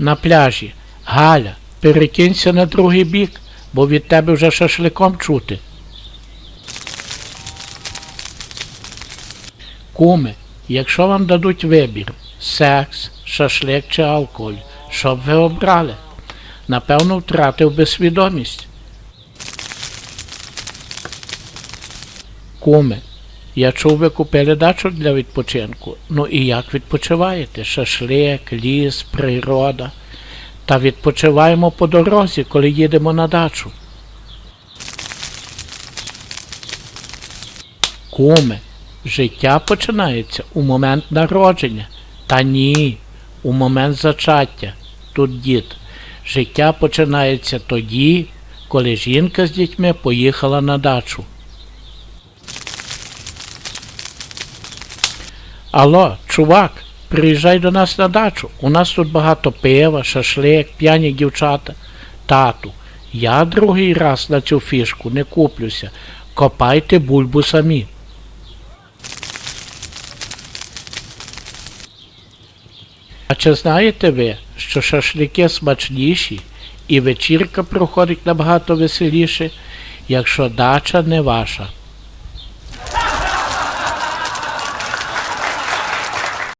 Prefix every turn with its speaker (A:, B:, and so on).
A: на пляжі. Галя, перекинься на другий бік, бо від тебе вже шашликом чути. Куми, якщо вам дадуть вибір секс, шашлик чи алкоголь, що б ви обрали? Напевно, втратив би свідомість. Куми, я чув, ви купили дачу для відпочинку. Ну і як відпочиваєте? Шашлик, ліс, природа. Та відпочиваємо по дорозі, коли їдемо на дачу. Куме, життя починається у момент народження. Та ні, у момент зачаття. Тут дід. Життя починається тоді, коли жінка з дітьми поїхала на дачу. Алло, чувак, приїжджай до нас на дачу. У нас тут багато пива, шашлик, п'яні дівчата. Тату, я другий раз на цю фішку не куплюся. Копайте бульбу самі. А чи знаєте ви, що шашлики смачніші і вечірка проходить набагато веселіше, якщо дача не ваша?